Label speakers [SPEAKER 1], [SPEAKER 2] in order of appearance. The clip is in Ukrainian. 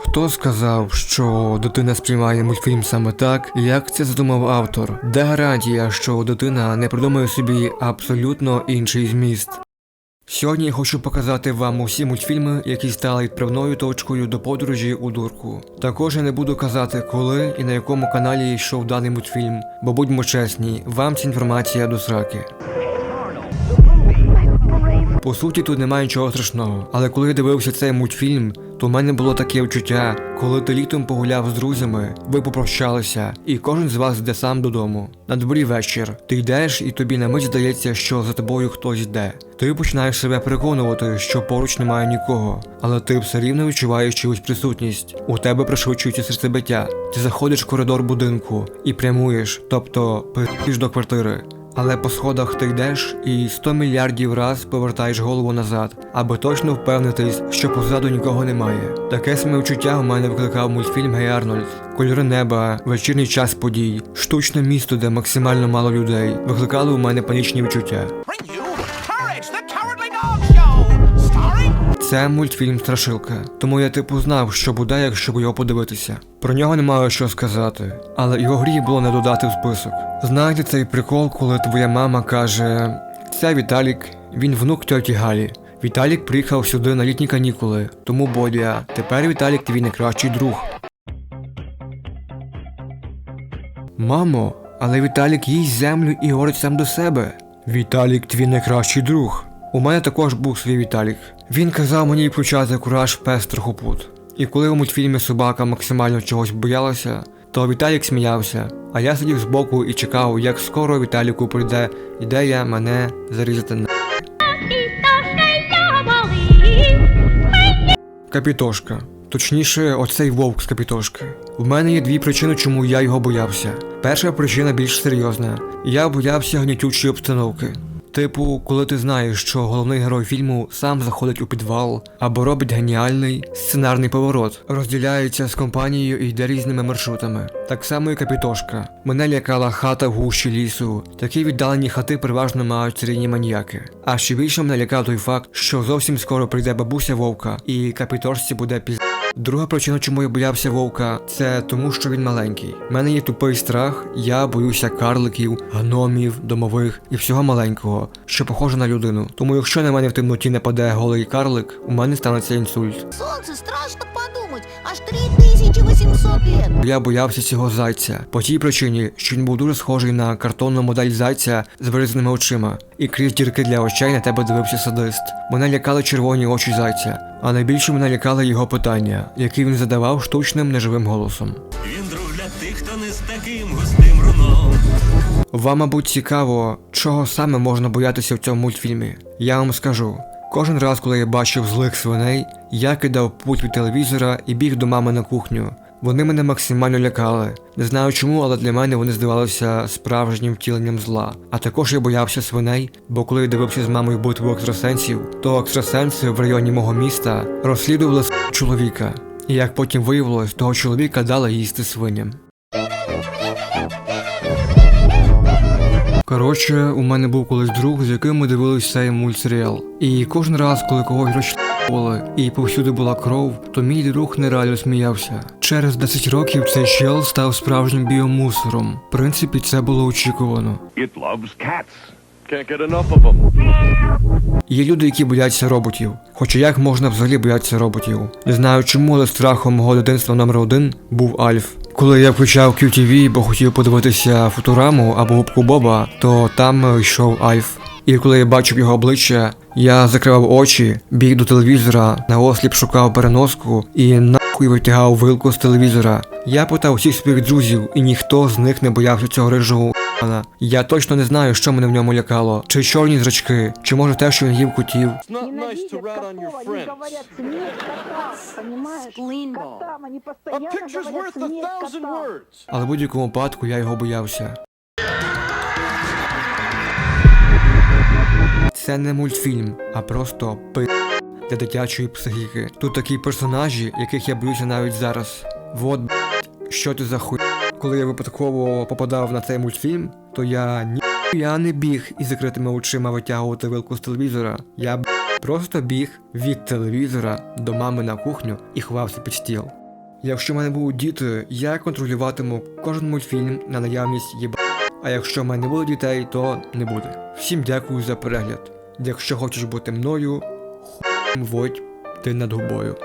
[SPEAKER 1] Хто сказав, що дитина сприймає мультфільм саме так, як це задумав автор? Де гарантія, що дитина не придумає собі абсолютно інший зміст? Сьогодні я хочу показати вам усі мультфільми, які стали відправною точкою до подорожі у дурку. Також я не буду казати, коли і на якому каналі йшов даний мультфільм, бо будьмо чесні, вам ця інформація до сраки. По суті, тут немає нічого страшного, але коли я дивився цей мультфільм, то в мене було таке відчуття, коли ти літом погуляв з друзями, ви попрощалися, і кожен з вас йде сам додому. На дворі вечір. Ти йдеш, і тобі на мить здається, що за тобою хтось йде. Ти починаєш себе переконувати, що поруч немає нікого, але ти все рівно відчуваєш чиюсь присутність. У тебе пришвидшується серцебиття. Ти заходиш в коридор будинку і прямуєш, тобто пиш до квартири. Але по сходах ти йдеш і 100 мільярдів раз повертаєш голову назад, аби точно впевнитись, що позаду нікого немає. Таке саме відчуття у мене викликав мультфільм Гей Арнольд. Кольори неба, вечірній час подій, штучне місто, де максимально мало людей, викликали у мене панічні відчуття. Це мультфільм Страшилка, тому я типу знав, що буде, якщо б його подивитися. Про нього немає що сказати, але його гріх було не додати в список. Знаєте цей прикол, коли твоя мама каже: Це Віталік, він внук тьоті Галі. Віталік приїхав сюди на літні канікули, тому Бодя, тепер Віталік твій найкращий друг. Мамо, але Віталік їсть землю і говорить сам до себе. Віталік твій найкращий друг. У мене також був свій Віталік. Він казав мені включати кураж пес трохопут. І коли у мультфільмі собака максимально чогось боялася, то Віталік сміявся, а я сидів збоку і чекав, як скоро Віталіку прийде ідея мене зарізати на. Капітошка. Точніше, оцей вовк з капітошки. В мене є дві причини, чому я його боявся. Перша причина більш серйозна. Я боявся гнітючої обстановки. Типу, коли ти знаєш, що головний герой фільму сам заходить у підвал або робить геніальний сценарний поворот, розділяється з компанією і йде різними маршрутами. Так само і капітошка. Мене лякала хата в гущі лісу. Такі віддалені хати переважно мають серійні маніяки. А ще більше мене лякав той факт, що зовсім скоро прийде бабуся вовка, і капітошці буде піз. Друга причина, чому я боявся вовка, це тому, що він маленький. У мене є тупий страх, я боюся карликів, гномів, домових і всього маленького, що похоже на людину. Тому якщо на мене в темноті не паде голий карлик, у мене станеться інсульт.
[SPEAKER 2] Сонце страшно подумать, аж 3800 лет.
[SPEAKER 1] Я боявся цього зайця по тій причині, що він був дуже схожий на картонну модель зайця з вирізаними очима, і крізь дірки для очей на тебе дивився садист. Мене лякали червоні очі зайця, а найбільше мене лякали його питання, які він задавав штучним неживим голосом.
[SPEAKER 3] Він друг для тих, хто не з таким густим руном.
[SPEAKER 1] Вам, мабуть, цікаво, чого саме можна боятися в цьому мультфільмі. Я вам скажу. Кожен раз, коли я бачив злих свиней, я кидав путь від телевізора і біг до мами на кухню. Вони мене максимально лякали. Не знаю чому, але для мене вони здавалися справжнім втіленням зла. А також я боявся свиней, бо коли я дивився з мамою битву екстрасенсів, то екстрасенси в районі мого міста розслідували чоловіка. І як потім виявилось, того чоловіка дали їсти свиням. Коротше, у мене був колись друг, з яким ми дивились цей мультсеріал. І кожен раз, коли когось розчленували і повсюди була кров, то мій друг нереально сміявся. Через 10 років цей чел став справжнім біомусором. В принципі, це було очікувано.
[SPEAKER 4] It loves cats. Can't get enough of them.
[SPEAKER 1] Є люди, які бояться роботів. Хоча як можна взагалі боятися роботів? Не знаю чому, але страхом мого дитинства номер один був Альф. Коли я включав QTV, бо хотів подивитися Футураму або губку Боба, то там йшов Альф. І коли я бачив його обличчя, я закривав очі, біг до телевізора, наосліп шукав переноску і нахуй витягав вилку з телевізора. Я питав усіх своїх друзів, і ніхто з них не боявся цього рижого. Я точно не знаю, що мене в ньому лякало. Чи чорні зрачки, чи може те, що він їв котів.
[SPEAKER 4] It's not nice to rat on your
[SPEAKER 5] Они говорят смерть кота, понимаешь? Котам, они постоянно говорят смерть котам.
[SPEAKER 1] Але в будь-якому випадку я його боявся. Це не мультфільм, а просто пи для дитячої психіки. Тут такі персонажі, яких я боюся навіть зараз. Вот що ти за хуй. Коли я випадково попадав на цей мультфільм, то я ні я не біг із закритими очима витягувати вилку з телевізора. Я б Просто біг від телевізора до мами на кухню і ховався під стіл. Якщо в мене будуть діти, я контролюватиму кожен мультфільм на наявність єба. А якщо в мене не буде дітей, то не буде. Всім дякую за перегляд. Якщо хочеш бути мною, хуй водь ти над губою.